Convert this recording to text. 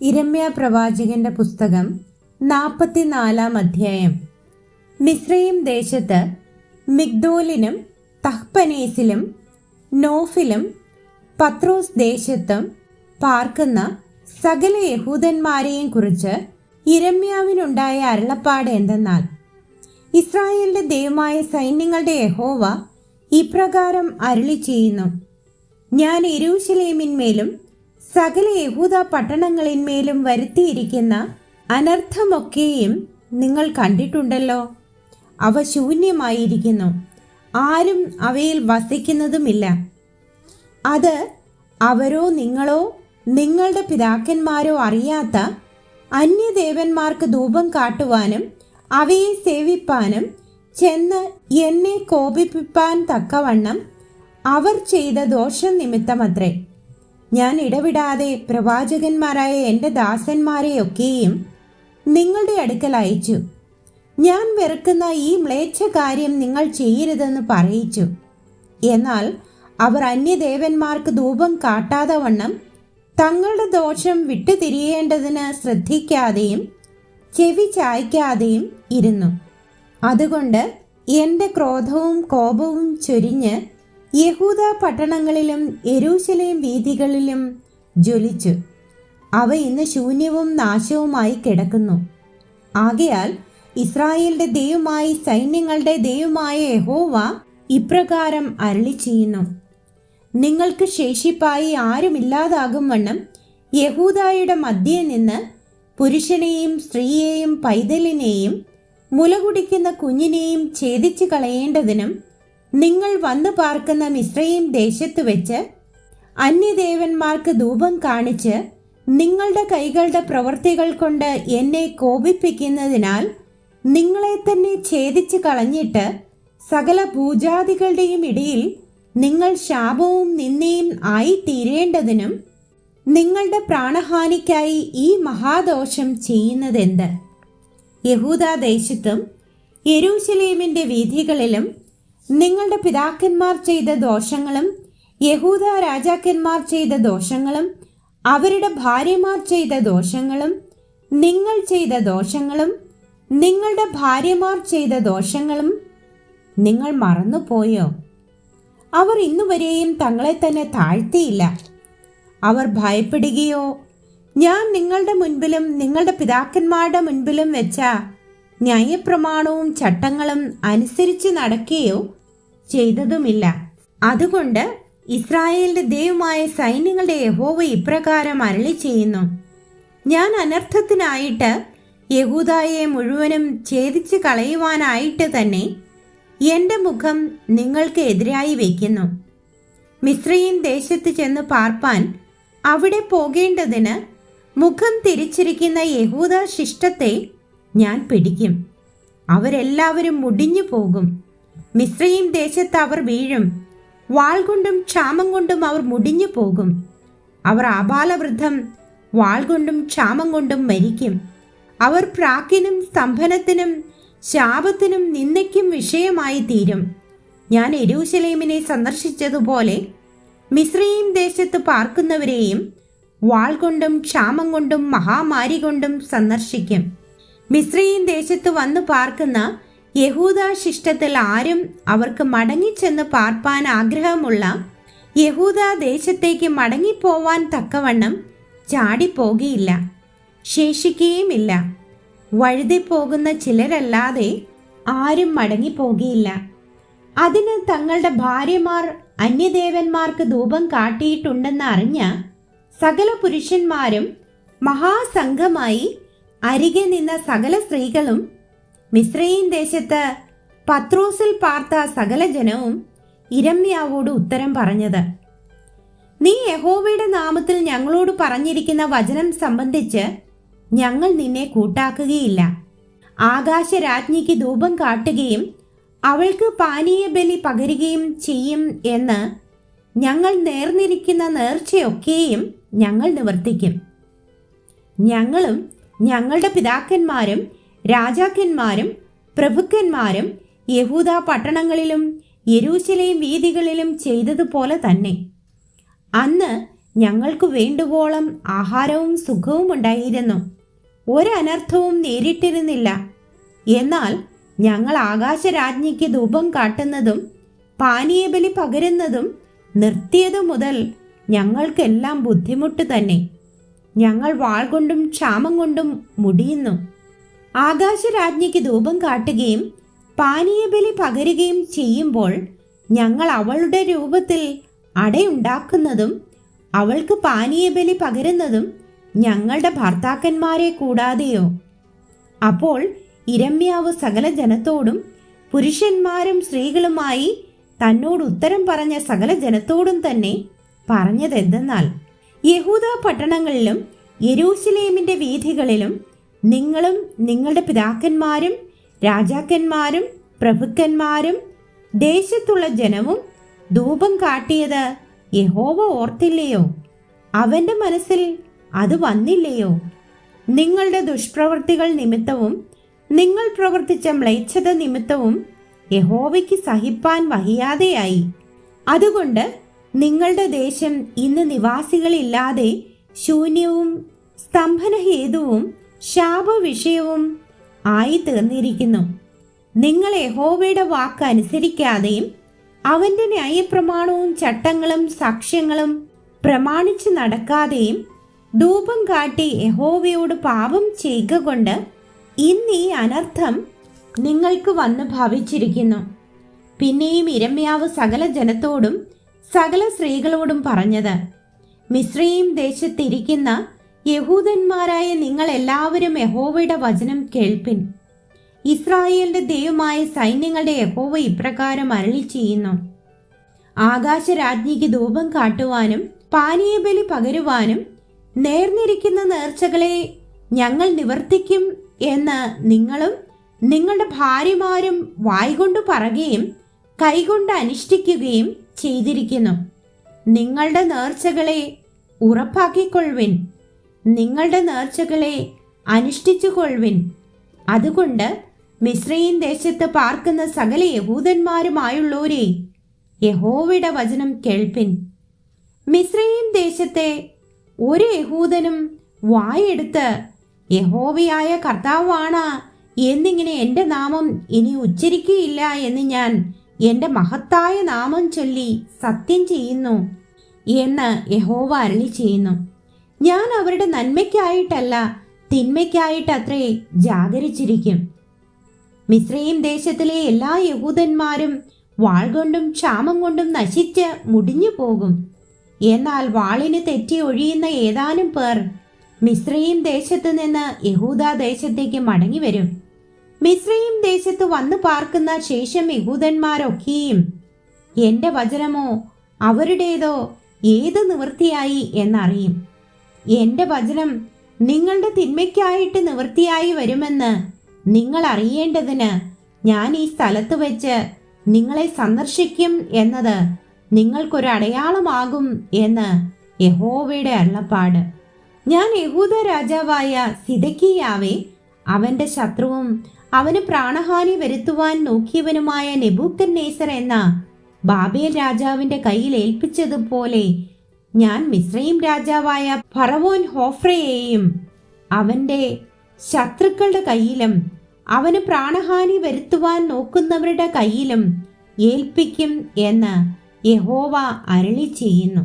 ഇരമ്യ പ്രവാചകന്റെ പുസ്തകം നാൽപ്പത്തിനാലാം അധ്യായം. മിശ്രയും ദേശത്ത് മിഗ്ദോലിനും തഹ്പനേസിലും നോഫിലും പത്രോസ് ദേശത്തും പാർക്കുന്ന സകല യഹൂദന്മാരെയും കുറിച്ച് ഇരമ്യാവിനുണ്ടായ അരുളപ്പാട് എന്തെന്നാൽ ഇസ്രായേലിന്റെ ദൈവമായ സൈന്യങ്ങളുടെ യഹോവ ഇപ്രകാരം അരുളി ചെയ്യുന്നു ഞാൻ എരൂശലേമിന്മേലും സകല യഹൂദ പട്ടണങ്ങളിന്മേലും വരുത്തിയിരിക്കുന്ന അനർത്ഥമൊക്കെയും നിങ്ങൾ കണ്ടിട്ടുണ്ടല്ലോ. അവ ശൂന്യമായിരിക്കുന്നു. ആരും അവയിൽ വസിക്കുന്നതുമില്ല. അത് അവരോ നിങ്ങളോ നിങ്ങളുടെ പിതാക്കന്മാരോ അറിയാത്ത അന്യദേവന്മാർക്ക് ധൂപം കാട്ടുവാനും അവയെ സേവിപ്പാനും ചെന്ന് എന്നെ കോപിപ്പിപ്പാൻ തക്കവണ്ണം അവർ ചെയ്ത ദോഷം നിമിത്തമത്രേ ഞാൻ ഇടവിടാതെ പ്രവാചകന്മാരായ എന്റെ ദാസന്മാരെയൊക്കെയും നിങ്ങളുടെ അടുക്കൽ അയച്ചു. ഞാൻ വെറുക്കുന്ന ഈ മ്ലേച്ഛ കാര്യം നിങ്ങൾ ചെയ്യരുതെന്ന് പറയിച്ചു. എന്നാൽ അവർ അന്യദേവന്മാർക്ക് ധൂപം കാട്ടാതെ വണ്ണം തങ്ങളുടെ ദോഷം വിട്ടുതിരിയേണ്ടതിന് ശ്രദ്ധിക്കാതെയും ചെവി ചായ്ക്കാതെയും ഇരുന്നു. അതുകൊണ്ട് എന്റെ ക്രോധവും കോപവും ചൊരിഞ്ഞ് യഹൂദ പട്ടണങ്ങളിലും എരൂശലയും വീഥികളിലും ജ്വലിച്ചു. അവ ഇന്ന് ശൂന്യവും നാശവുമായി കിടക്കുന്നു. ആകയാൽ ഇസ്രായേലിന്റെ ദൈവമായി സൈന്യങ്ങളുടെ ദൈവമായ യഹോവ ഇപ്രകാരം അരളി ചെയ്യുന്നു നിങ്ങൾക്ക് ശേഷിപ്പായി ആരുമില്ലാതാകും വണ്ണം യഹൂദായുടെ മധ്യേ നിന്ന് പുരുഷനെയും സ്ത്രീയെയും പൈതലിനെയും മുലകുടിക്കുന്ന കുഞ്ഞിനെയും ഛേദിച്ചു കളയേണ്ടതിനും നിങ്ങൾ വന്നു പാർക്കുന്ന മിശ്രയും ദേശത്ത് വെച്ച് അന്യദേവന്മാർക്ക് ധൂപം കാണിച്ച് നിങ്ങളുടെ കൈകളുടെ പ്രവൃത്തികൾ കൊണ്ട് എന്നെ കോപിപ്പിക്കുന്നതിനാൽ നിങ്ങളെ തന്നെ ഛേദിച്ച് കളഞ്ഞിട്ട് സകല പൂജാദികളുടെയും ഇടയിൽ നിങ്ങൾ ശാപവും നിന്നയും ആയി തീരേണ്ടതിനും നിങ്ങളുടെ പ്രാണഹാനിക്കായി ഈ മഹാദോഷം ചെയ്യുന്നതെന്ത്? യഹൂദാദേശത്തും യെരൂശലേമിന്റെ വീഥികളിലും നിങ്ങളുടെ പിതാക്കന്മാർ ചെയ്ത ദോഷങ്ങളും യഹൂദ രാജാക്കന്മാർ ചെയ്ത ദോഷങ്ങളും അവരുടെ ഭാര്യമാർ ചെയ്ത ദോഷങ്ങളും നിങ്ങൾ ചെയ്ത ദോഷങ്ങളും നിങ്ങളുടെ ഭാര്യമാർ ചെയ്ത ദോഷങ്ങളും നിങ്ങൾ മറന്നുപോയോ? അവർ ഇന്നുവരെയും തങ്ങളെ തന്നെ താഴ്ത്തിയില്ല. അവർ ഭയപ്പെടുകയോ ഞാൻ നിങ്ങളുടെ മുൻപിലും നിങ്ങളുടെ പിതാക്കന്മാരുടെ മുൻപിലും വെച്ച ന്യായപ്രമാണവും ചട്ടങ്ങളും അനുസരിച്ച് നടക്കുകയോ ചെയ്തതുമില്ല. അതുകൊണ്ട് ഇസ്രായേലിന്റെ ദൈവമായ സൈന്യങ്ങളുടെ യഹോവ ഇപ്രകാരം അരളി ചെയ്യുന്നു. ഞാൻ അനർത്ഥത്തിനായിട്ട് യഹൂദായെ മുഴുവനും ഛേദിച്ച് കളയുവാനായിട്ട് തന്നെ എന്റെ മുഖം നിങ്ങൾക്ക് എതിരായി വയ്ക്കുന്നു. മിശ്രയും ദേശത്ത് ചെന്ന് പാർപ്പാൻ അവിടെ പോകേണ്ടതിന് മുഖം തിരിച്ചിരിക്കുന്ന യഹൂദ ശിഷ്ടത്തെ ഞാൻ പിടിക്കും. അവരെല്ലാവരും മുടിഞ്ഞു പോകും. മിശ്രയും ദേശത്ത് അവർ വീഴും. വാൾ കൊണ്ടും ക്ഷാമം കൊണ്ടും അവർ മുടിഞ്ഞു പോകും. അവർ ആപാലവൃദ്ധം വാൾ കൊണ്ടും ക്ഷാമം കൊണ്ടും മരിക്കും. അവർ പ്രാക്കിനും സ്തംഭനത്തിനും ശാപത്തിനും നിന്ദയ്ക്കും വിഷയമായി തീരും. ഞാൻ എരൂശലേമിനെ സന്ദർശിച്ചതുപോലെ മിശ്രയും ദേശത്ത് പാർക്കുന്നവരെയും വാൾ കൊണ്ടും ക്ഷാമം കൊണ്ടും മഹാമാരി കൊണ്ടും സന്ദർശിക്കും. മിശ്രയും ദേശത്ത് വന്നു പാർക്കുന്ന യഹൂദ ശിഷ്ടത്തിൽ ആരും അവർക്ക് മടങ്ങിച്ചെന്ന് പാർപ്പാൻ ആഗ്രഹമുള്ള യഹൂദ ദേശത്തേക്ക് മടങ്ങിപ്പോവാൻ തക്കവണ്ണം ചാടിപ്പോകിയില്ല ശേഷിക്കുകയുമില്ല. വഴുതിപ്പോകുന്ന ചിലരല്ലാതെ ആരും മടങ്ങിപ്പോകിയില്ല. അതിന് തങ്ങളുടെ ഭാര്യമാർ അന്യദേവന്മാർക്ക് ധൂപം കാട്ടിയിട്ടുണ്ടെന്ന് അറിഞ്ഞ സകല പുരുഷന്മാരും മഹാസംഘമായി അരികെ നിന്ന സകല സ്ത്രീകളും മിശ്രയീൻ ദേശത്ത് പത്രോസിൽ പാർത്ത സകല ജനവും ഇരമ്യാവോട് ഉത്തരം പറഞ്ഞത്. നീ യഹോവയുടെ നാമത്തിൽ ഞങ്ങളോട് പറഞ്ഞിരിക്കുന്ന വചനം സംബന്ധിച്ച് ഞങ്ങൾ നിന്നെ കൂട്ടാക്കുകയില്ല. ആകാശരാജ്ഞിക്ക് ധൂപം കാട്ടുകയും അവൾക്ക് പാനീയ ബലി പകരുകയും ചെയ്യും എന്ന് ഞങ്ങൾ നേർന്നിരിക്കുന്ന നേർച്ചയൊക്കെയും ഞങ്ങൾ നിവർത്തിക്കും. ഞങ്ങളും ഞങ്ങളുടെ പിതാക്കന്മാരും രാജാക്കന്മാരും പ്രഭുക്കന്മാരും യഹൂദ പട്ടണങ്ങളിലും യരൂശലയും വീതികളിലും ചെയ്തതുപോലെ തന്നെ. അന്ന് ഞങ്ങൾക്ക് വേണ്ടുവോളം ആഹാരവും സുഖവും ഉണ്ടായിരുന്നു. ഒരനർത്ഥവും നേരിട്ടിരുന്നില്ല. എന്നാൽ ഞങ്ങൾ ആകാശരാജ്ഞിക്ക് ധൂപം കാട്ടുന്നതും പാനീയബലി പകരുന്നതും നിർത്തിയതു മുതൽ ഞങ്ങൾക്കെല്ലാം ബുദ്ധിമുട്ട് തന്നെ. ഞങ്ങൾ വാൾ കൊണ്ടും ക്ഷാമം കൊണ്ടും മുടിയുന്നു. ആകാശരാജ്ഞിക്ക് ധൂപം കാട്ടുകയും പാനീയബലി പകരുകയും ചെയ്യുമ്പോൾ ഞങ്ങൾ അവളുടെ രൂപത്തിൽ അടയുണ്ടാക്കുന്നതും അവൾക്ക് പാനീയബലി പകരുന്നതും ഞങ്ങളുടെ ഭർത്താക്കന്മാരെ കൂടാതെയോ. അപ്പോൾ ഇരമ്യാവ് സകല ജനത്തോടും പുരുഷന്മാരും സ്ത്രീകളുമായി തന്നോട് ഉത്തരം പറഞ്ഞ സകല ജനത്തോടും തന്നെ പറഞ്ഞതെന്തെന്നാൽ യഹൂദ പട്ടണങ്ങളിലും യെരൂശലേമിന്റെ വീഥികളിലും നിങ്ങളും നിങ്ങളുടെ പിതാക്കന്മാരും രാജാക്കന്മാരും പ്രഭുക്കന്മാരും ദേശത്തുള്ള ജനവും ധൂപം കാട്ടിയത് യഹോവ ഓർത്തില്ലയോ? അവന്റെ മനസ്സിൽ അത് വന്നില്ലയോ? നിങ്ങളുടെ ദുഷ്പ്രവൃത്തികൾ നിമിത്തവും നിങ്ങൾ പ്രവർത്തിച്ച മ്ലേച്ഛത നിമിത്തവും യഹോവയ്ക്ക് സഹിപ്പാൻ വഹിയാതെയായി. അതുകൊണ്ട് നിങ്ങളുടെ ദേശം ഇന്ന് നിവാസികളില്ലാതെ ശൂന്യവും സ്തംഭനഹേതുവും ശാപവിഷയവും ആയി തീർന്നിരിക്കുന്നു നിങ്ങൾ യഹോവയുടെ വാക്ക് അനുസരിക്കാതെയും അവന്റെ ന്യായപ്രമാണവും ചട്ടങ്ങളും സാക്ഷ്യങ്ങളും പ്രമാണിച്ചു നടക്കാതെയും ധൂപം കാട്ടി യഹോവയോട് പാപം ചെയ്യുക കൊണ്ട് ഇന്ന് ഈ അനർത്ഥം നിങ്ങൾക്ക് വന്ന് ഭവിച്ചിരിക്കുന്നു. പിന്നെയും ഇരമ്യാവ് സകല ജനത്തോടും സകല സ്ത്രീകളോടും പറഞ്ഞത് മിശ്രീം ദേശത്തിരിക്കുന്ന യഹൂദന്മാരായ നിങ്ങൾ എല്ലാവരും യഹോവയുടെ വചനം കേൾപ്പിൻ. ഇസ്രായേലിന്റെ ദൈവമായ സൈന്യങ്ങളുടെ യഹോവ ഇപ്രകാരം അരളി ചെയ്യുന്നു ആകാശരാജ്ഞിക്ക് ധൂപം കാട്ടുവാനും പാനീയബലി പകരുവാനും നേർന്നിരിക്കുന്ന നേർച്ചകളെ ഞങ്ങൾ നിവർത്തിക്കും എന്ന് നിങ്ങളും നിങ്ങളുടെ ഭാര്യമാരും വായ്കൊണ്ട് പറയുകയും കൈകൊണ്ട് അനുഷ്ഠിക്കുകയും ചെയ്തിരിക്കുന്നു. നിങ്ങളുടെ നേർച്ചകളെ ഉറപ്പാക്കിക്കൊള്ളുവിൻ. നിങ്ങളുടെ നേർച്ചകളെ അനുഷ്ഠിച്ചുകൊള്ളുവിൻ. അതുകൊണ്ട് മിശ്രയിൻ ദേശത്ത് പാർക്കുന്ന സകല യഹൂദന്മാരുമായുള്ളവരെ യഹോവയുടെ വചനം കേൾപ്പിൻ. മിശ്രയിൻ ദേശത്തെ ഒരു യഹൂദനും വായെടുത്ത് യഹോവയായ കർത്താവാണ് എന്നിങ്ങനെ എന്റെ നാമം ഇനി ഉച്ചരിക്കുകയില്ല എന്ന് ഞാൻ എന്റെ മഹത്തായ നാമം ചൊല്ലി സത്യം ചെയ്യുന്നു എന്ന് യഹോവ അരളി ചെയ്യുന്നു. ഞാൻ അവരുടെ നന്മയ്ക്കായിട്ടല്ല തിന്മയ്ക്കായിട്ടത്രേ ജാഗരിച്ചിരിക്കും. മിശ്രയും ദേശത്തിലെ എല്ലാ യഹൂദന്മാരും വാൾ കൊണ്ടും ക്ഷാമം കൊണ്ടും നശിച്ച് മുടിഞ്ഞു പോകും. എന്നാൽ വാളിന് തെറ്റി ഒഴിയുന്ന ഏതാനും പേർ മിശ്രയും ദേശത്തു നിന്ന് യഹൂദ ദേശത്തേക്ക് മടങ്ങി വരും. മിശ്രയും ദേശത്ത് വന്നു പാർക്കുന്ന ശേഷം യഹൂദന്മാരൊക്കെയും എന്റെ വചനമോ അവരുടേതോ ഏത് നിവൃത്തിയായി? എന്നറിയും. എന്റെ വചനം നിങ്ങളുടെ തിന്മയ്ക്കായിട്ട് നിവൃത്തിയായി വരുമെന്ന് നിങ്ങൾ അറിയേണ്ടതിന് ഞാൻ ഈ സ്ഥലത്ത് വെച്ച് നിങ്ങളെ സന്ദർശിക്കും എന്നത് നിങ്ങൾക്കൊരു അടയാളമാകും എന്ന് യഹോവയുടെ അള്ളപ്പാട് ഞാൻ യഹൂദ രാജാവായ സിതക്കിയാവേ അവന്റെ ശത്രുവും അവന് പ്രാണഹാനി വരുത്തുവാൻ നോക്കിയവനുമായ നെബൂക്കൻ നേസർ എന്ന ബാബേൽ രാജാവിന്റെ കയ്യിൽ ഏൽപ്പിച്ചതുപോലെ ഞാൻ മിശ്രയും രാജാവായ ഫറവോൻ ഹോഫ്രയെയും അവന്റെ ശത്രുക്കളുടെ കയ്യിലും അവന് പ്രാണഹാനി വരുത്തുവാൻ നോക്കുന്നവരുടെ കയ്യിലും ഏൽപ്പിക്കും എന്ന് യഹോവ അരളി ചെയ്യുന്നു.